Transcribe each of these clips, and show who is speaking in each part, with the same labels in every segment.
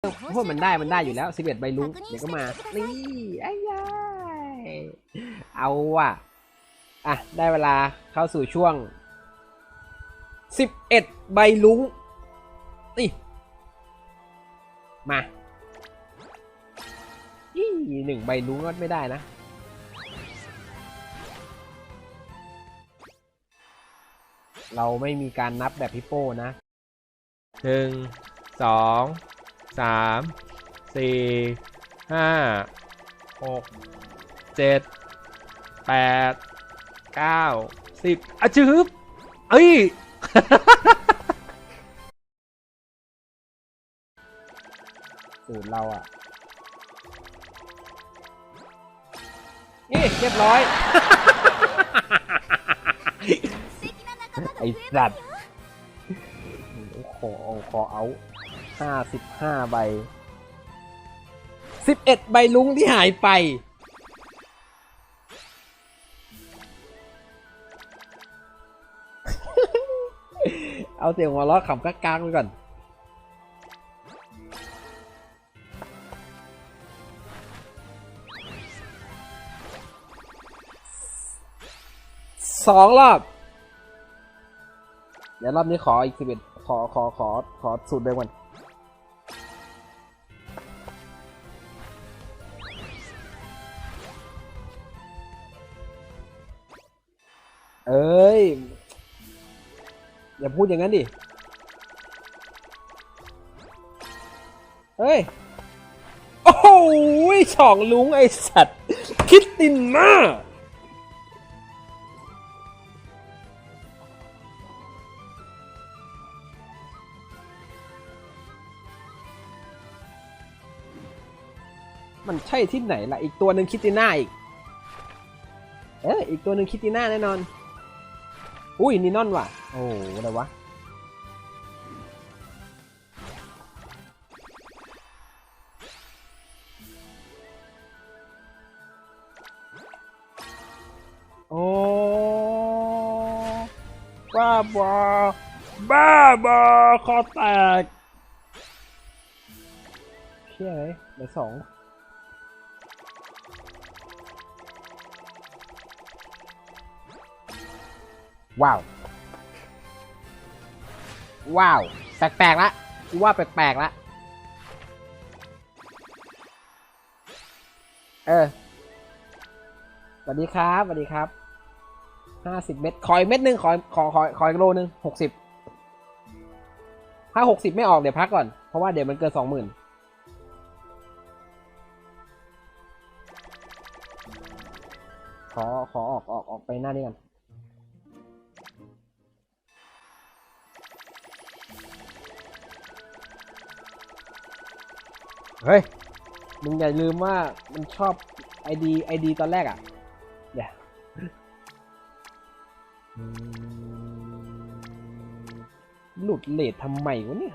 Speaker 1: เพราะมันได้มันได้อยู่แล้วสิบเอ็ดใบลุงเดี๋ยวก็มา นี่ไอ้ยายเอาว่ะ อะ ได้เวลาเข้าสู่ช่วงสิบเอ็ดใบลุงนี่มาอีหนึ่งใบลุงก็ไม่ได้นะเราไม่มีการนับแบบพี่โป้นะหนึ่งสอง สามสี่ห้าหกเจ็ดแปดเก้าสิบอะจึ๊บเอ้ยสูตรเราอะ นี่ เรียบร้อย ไอ้สัตว์ขอเอาขอเอา ห้าสิบห้าใบสิบเอ็ดใบลุงที่หายไปเอาเสียงหัวเราะขำกักกางไว้ก่อน สองรอบ เดี๋ยวรอบนี้ขออีกสิบเอ็ดขอขอขอขอสูตรเดิมก่อน อย่าพูดอย่างนั้นดิ เฮ้ย โอ้โหช่องลุงไอสัตว์ คิดตินมามันใช่ที่ไหนล่ะ อีกตัวหนึ่งคิตติน่าอีก เอออีกตัวหนึ่งคิตติน่าแน่นอน อุ้ยนีนอนว่ะ โอ้อะไรวะ โอ้บ้าบอบ้าบอคอแตกเชี่ยเลยเหลือสอง ว้าว ว้าว แปลกๆละกูว่าแปลกๆละเออสวัสดีครับสวัสดีครับห้าสิบเม็ดขออีกเม็ดหนึ่งขอขอขอขออีกโลหนึ่งหกสิบถ้าหกสิบไม่ออกเดี๋ยวพักก่อน เพราะว่าเดี๋ยวมันเกินสองหมื่นขอขอออกออกออกไปหน้านี้กัน เฮ้ย มึงอย่าลืมว่ามันชอบไอดีไอดีตอนแรกอะเดี๋ยวอืมหลุดเลททำไมวะเนี่ย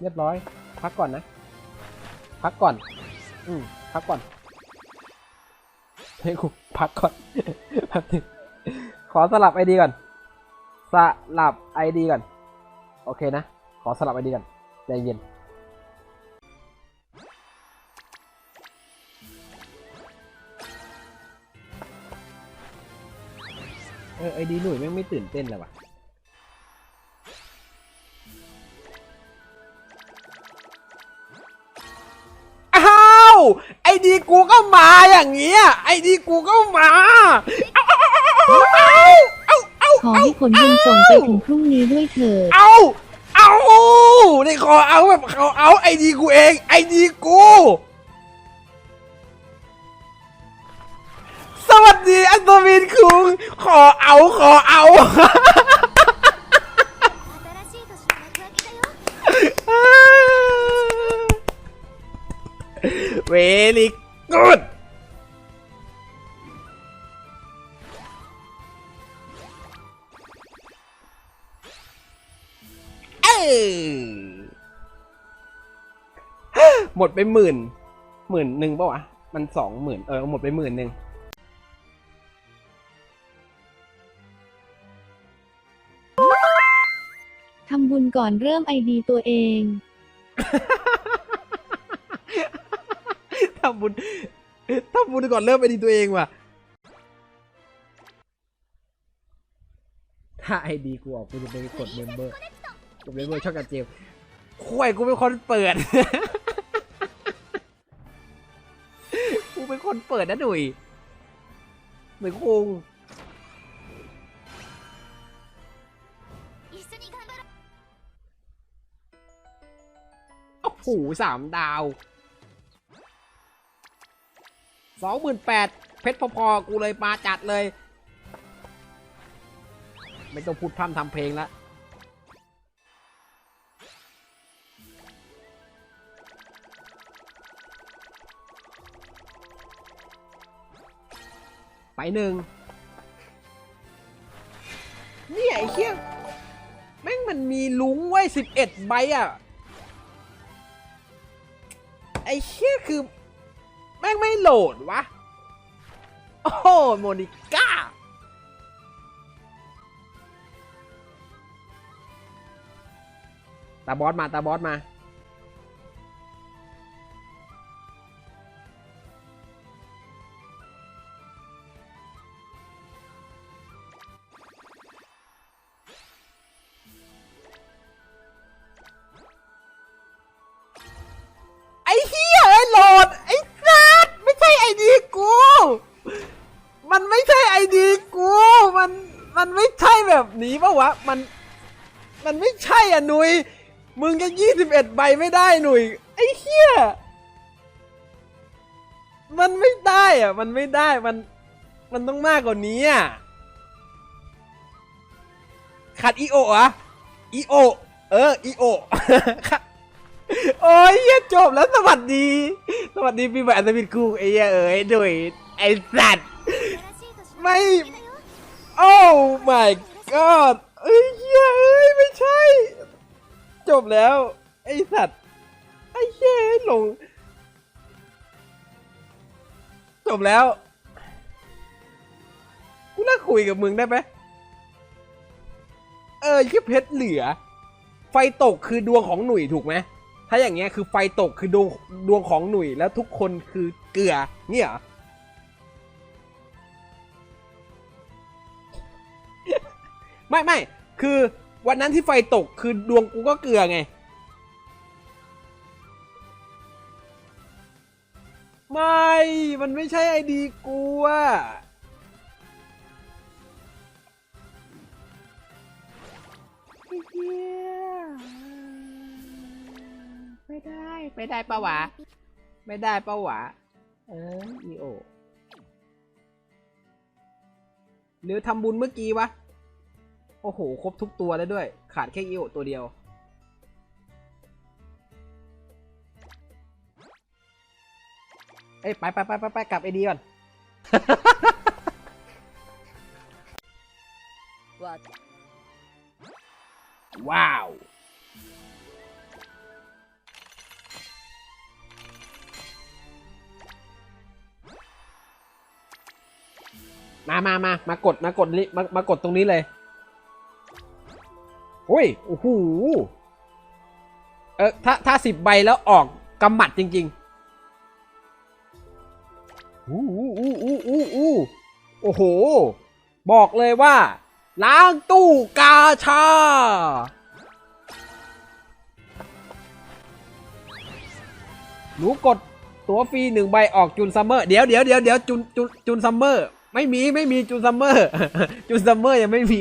Speaker 1: เรียบร้อย พักก่อนนะ พักก่อน อืมพักก่อนให้กูพักก่อนแป๊บนึงขอสลับไอดีก่อน สลับไอดีก่อน โอเคนะข อสลับไอดีกันใจเย็นเออไอดีหนุ่ยแม่งไม่ตื่นเต้นเลยวะอ้าวไอดีกูก็มาอย่างเงี้ย ไอดีกูก็มาเอาเอาเอาเอา
Speaker 2: ขอให้ผลบุญส่งไปถึงพรุ่งนี้ด้วยเถิด
Speaker 1: เอา ในคอเอาแบบเขาเอาไอดีกูเองไอดีกูสวัสดีอัศวินคุงขอเอาขอเอาเวลิกูด ไปหมื่นหมื่นหนึ่งปะวะ มันสองหมื่นเออหมดไปหมื่นหนึ่ง
Speaker 2: ทำบุญญก่อนเริ่มไอดีตัวเอง
Speaker 1: ทำบุญทำบุญก่อนเริ่มไปดีตัวเองว่ะ ถ้าไอดีกูออกกูจะไปกดเมมเบอร์กดเมมเบอร์ช่องกันเจมข่วยกูเป็นคนเปิด เป็นคนเปิดนะหนุ่ยเหมือนคงโอ้โหสามดาวสองหมื่นแปดเพชรพอๆ กูเลยมาจัดเลย ไม่ต้องพูดพร่ำทำเพลงแล้ว ไปหนึ่งเนี่ยไอ้เชี่ยแม่งมันมีลุงไว้สิบเอ็ดใบอะ ไอ้เชี่ยคือ แม่งไม่โหลดวะ โอ้โหโมนิก้าตาบอสมาตาบอสมา ไอดีกูมันมันไม่ใช่แบบนี้ปะวะ มันมันไม่ใช่อะหนุยมึงจะยี่สิบเอ็ดใบไม่ได้หนุยไอ้เหี้ยมันไม่ได้อะ มันไม่ได้มันมันต้องมากกว่านี้อะขัดอีโออะอีโอเอออีโอโอ้ยจบแล้วสวัสดี สวัสดีปีใหม่อันตรายกูไอ้เอ้ยดุยไอ้สัตว์ ไม่ โอ้ my god เอ้ยเหี้ยไม่ใช่ จบแล้ว ไอสัตว์ ไอ้เหี้ยหลง จบแล้ว กูน่ากคุยกับมึงได้ไหมเออคิดเพชรเหลือ ไฟตกคือดวงของหนุ่ยถูกไหม ถ้าอย่างเงี้ยคือไฟตกคือดวงดวงของหนุ่ยแล้วทุกคนคือเกลือเนี่ย ไม่ไม่คือวันนั้นที่ไฟตกคือดวงกูก็เกลือไง ไม่ มันไม่ใช่ไอดีกูอะไอ้เหี้ยไม่ได้ ไม่ได้ปะวะ ไม่ได้ปะวะ เอออีโอหรือทำบุญเมื่อกี้วะ โอ้โห ครบทุกตัวแล้วด้วย ขาดแค่อีโอตัวเดียว เอ้ย ไปไปไปไปไปกลับไอดีก่อน ว้าว มามามา มากด มากดนี่มามากดตรงนี้เลยโอ้ ยโอ้โหเออถ้าถ้าสิบใบแล้วออกกำหมัดจริงๆอู้อู้อู้อู้อู้อู้โอ้โห บอกเลยว่า ล้างตู้กาชา หนูกดตัวฟรีหนึ่งใบออกจุนซัมเมอร์ เดี๋ยวเดี๋ยวเดี๋ยวเดี๋ยวจุนจุนจุนซัมเมอร์ ไม่มีไม่มีจุนซัมเมอร์ จุนซัมเมอร์ยังไม่มี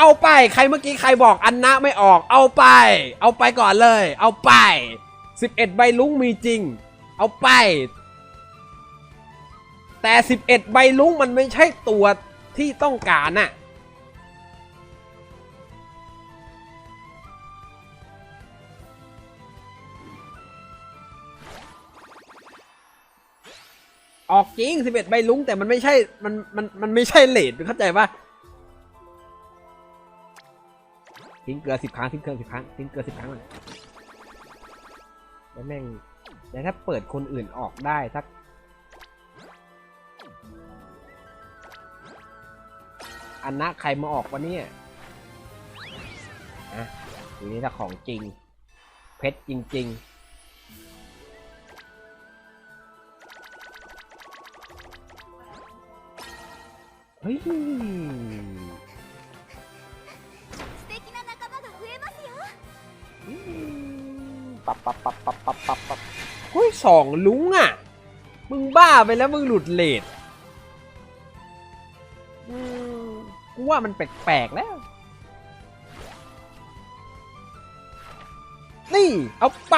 Speaker 1: เอาไป ใครเมื่อกี้ใครบอกอันนะไม่ออก เอาไป เอาไปก่อนเลย เอาไป 11 ใบลุ้งมีจริง เอาไป แต่ 11 ใบลุ้งมันไม่ใช่ตัวที่ต้องการน่ะออกจริง 11 ใบลุ้งแต่มันไม่ใช่ มัน มัน มันไม่ใช่เลดเข้าใจปะ ทิ้งเกลือสิบครั้งทิ้งเกลือสิบครั้งทิ้งเกลือสิบครั้งเลยแล้วแม่งแล้วถ้าเปิดคนอื่นออกได้สักอันนะใครมาออกวะเนี่ยอะทีนี้ถ้าของจริง เพชรจริง ๆเฮ้ย ปับปับปับปับปับปับปับเฮ้ยสองลุงอะ มึงบ้าไปแล้วมึงหลุดเลทอืมกูว่ามันแปลกๆแล้ว นี่ เอาไป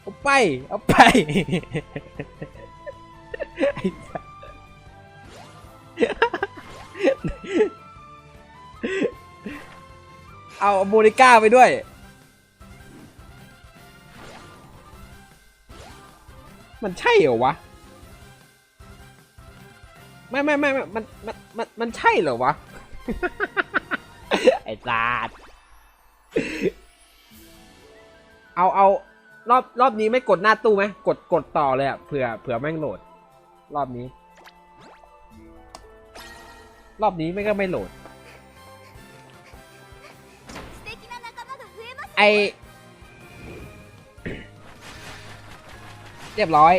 Speaker 1: เอาไป เอาไปไอ้ เอาโมนิก้าไปด้วย มันใช่เหรอวะ ไม่ไม่ไม่ไม่มันมันมันมันใช่เหรอวะ ไอ้จาดเอาเอารอบรอบนี้ไม่กดหน้าตู้ไหมกดกดต่อเลยอะเผื่อเผื่อแม่งโหลด รอบนี้ รอบนี้ไม่ก็ไม่โหลด ไอเรียบร้อย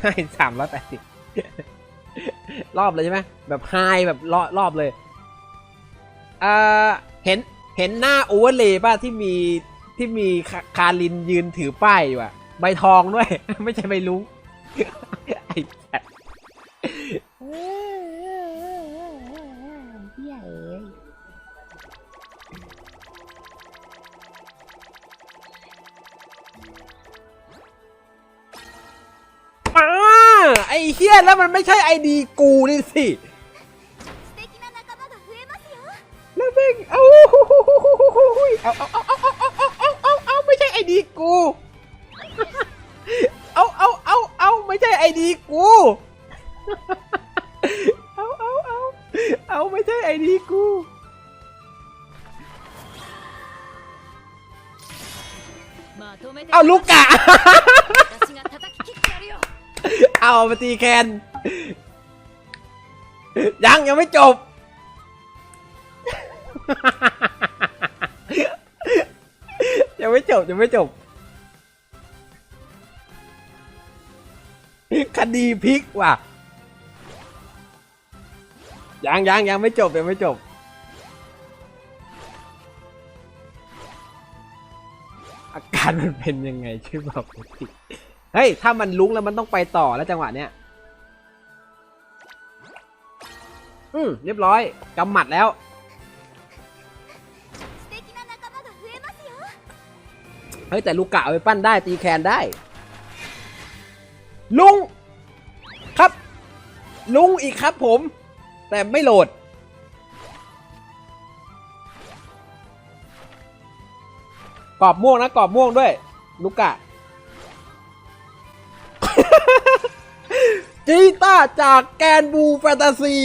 Speaker 1: ให้สามร้อยแปดสิบรอบเลยใช่ไหมแบบไฮแบบรอบรอบเลยเอ่อเห็นเห็นหน้าโอเวอร์เลยป่ะที่มีที่มีคารินยืนถือป้ายอยู่อะใบทองด้วย ไม่ใช่ใบลุง แล้วมันไม่ใช่ไอดีกูนี่สิ แล้วแม่งเอาเอาเอาเอาเอาเอาเอาเอาเอาไม่ใช่ไอดีกู เอาเอาเอาเอาไม่ใช่ไอดีกู เอาเอาเอาเอาไม่ใช่ไอดีกูเอาลูกกะ เอามาตีแคนยังยังไม่จบ ยังไม่จบ ยังไม่จบ คดีพลิกว่ะ ยังยังยังไม่จบยังไม่จบ อาการมันเป็นยังไงช่วยบอกหน่อยสิ เฮ้ย ถ้ามันลุงแล้วมันต้องไปต่อแล้วจังหวะเนี้ย อืมเรียบร้อยกำหมัดแล้ว เฮ้ย แต่ลูกกะเอาไปปั้นได้ตีแคนได้ ลุง ครับ ลุงอีกครับผม แต่ไม่โหลดกรอบม่วงนะกรอบม่วงด้วย ลูกกะ จีต้าจากแกนบูแฟนตาซี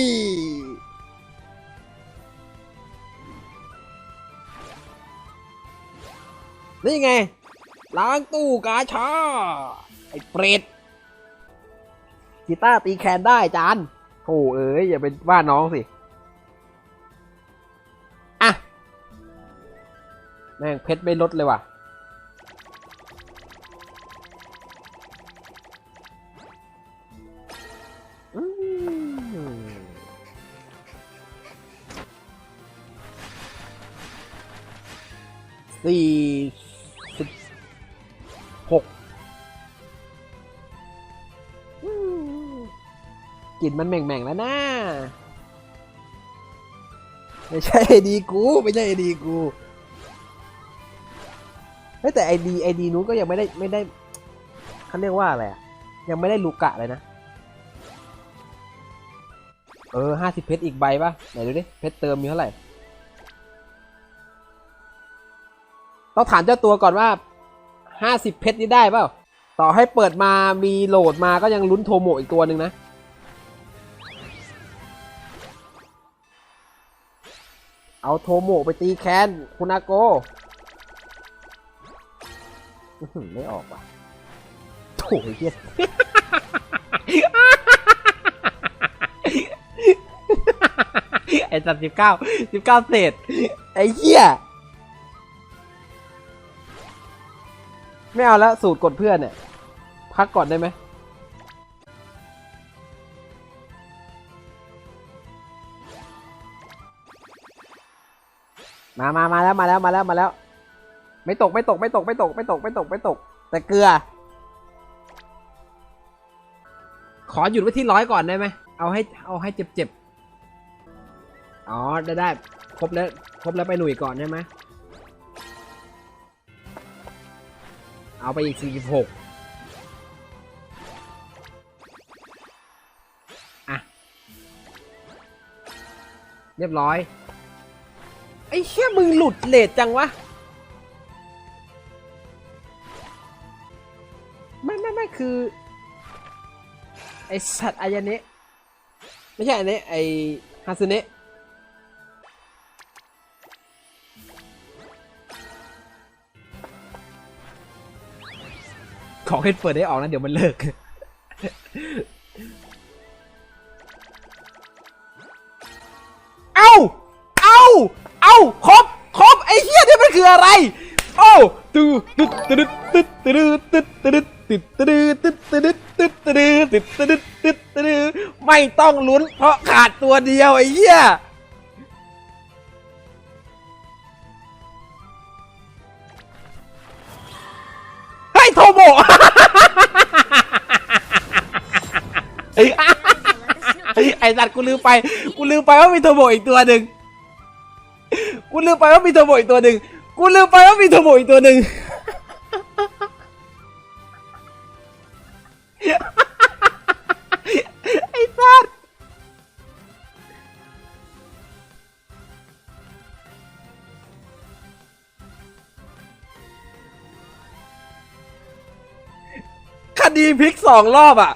Speaker 1: นี่ไง ล้างตู้กาชา ไอ้เปรตกีตาร์ตีแคนได้จานโถเอ้ย อย่าเป็นว่าน้องสิ อะ แม่งเพชรไม่ลดเลยว่ะ สี่สิบหกกลิ่นมันแหม่งๆแล้วนะไม่ใช่ไอดีกูไม่ใช่ไอดีกูเฮ้ยแต่ไอดีไอดีนู้นก็ยังไม่ได้ไม่ได้เขาเรียกว่าอะไรอะยังไม่ได้ลูกะเลยนะ เออห้าสิบเพชรอีกใบปะไหนดูดิ เพชรเติมมีเท่าไหร่ ต้องถามเจ้าตัวก่อนว่าห้าสิบเพชรนี่ได้เปล่า ต่อให้เปิดมามีโหลดมาก็ยังลุ้นโทโมอีกตัวหนึ่งนะ เอาโทโมะไปตีแคนคุณอาโกอื้อหือไม่ออกว่ะโถ่เฮียไอ้สัตว์สิบเก้าสิบเก้าเศษไอ้เหี้ย ไม่เอาแล้วสูตรกดเพื่อนเนี่ย พักก่อนได้ไหมมามามาแล้วมาแล้วมาแล้วมาแล้ว ไม่ตกไม่ตกไม่ตกไม่ตกไม่ตกไม่ตกไม่ตก แต่เกลือ ขอหยุดไว้ที่ร้อยก่อนได้ไหมเอาให้เอาให้เจ็บเจ็บอ๋อได้ได้ครบแล้วครบแล้วไปหนุ่ยก่อนใช่ไหม เอาไปอีก 46 อะ เรียบร้อย ไอ้เชี่ยมึงหลุดเลทจังวะ ไม่ไม่ไม่คือ ไอสัตว์อายาเนะไม่ใช่อันนี้ไอฮาซึเนะ ของให้เปิดได้ออกนะเดี๋ยวมันเลิก เอ้า เอ้า เอ้า ครบ ครบ ไอ้เหี้ยนี่มันคืออะไร โอ้ตึ๊ดตึ๊ดตึ๊ดตึ๊ดตึ๊ดตึ๊ดตึ๊ดตึ๊ดตึ๊ดตึ๊ดตึ๊ดตึ๊ดตึ๊ดตึ๊ดตึ๊ดตึ๊ดตึ๊ดไม่ต้องลุ้นเพราะขาดตัวเดียวไอ้เหี้ย ไอ้สัตว์กูลืมไป กูลืมไปว่ามีโทรโมะอีกตัวหนึ่งกูลืมไปว่ามีโทรโมะอีกตัวหนึ่งกูลืมไปว่ามีโทรโมะอีกตัวหนึ่งไอ้สัตว์คดีพลิกสองรอบอะ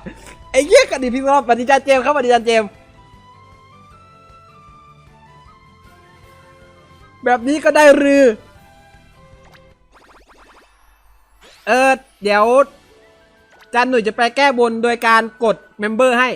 Speaker 1: ไอ้เหี้ยคดีพลิกรอบปฏิจารเจมส์ครับปฏิจารเจมส์ แบบนี้ก็ได้หรือ เออเดี๋ยวจันหนุ่ยจะไปแก้บนโดยการกดเมมเบอร์ให้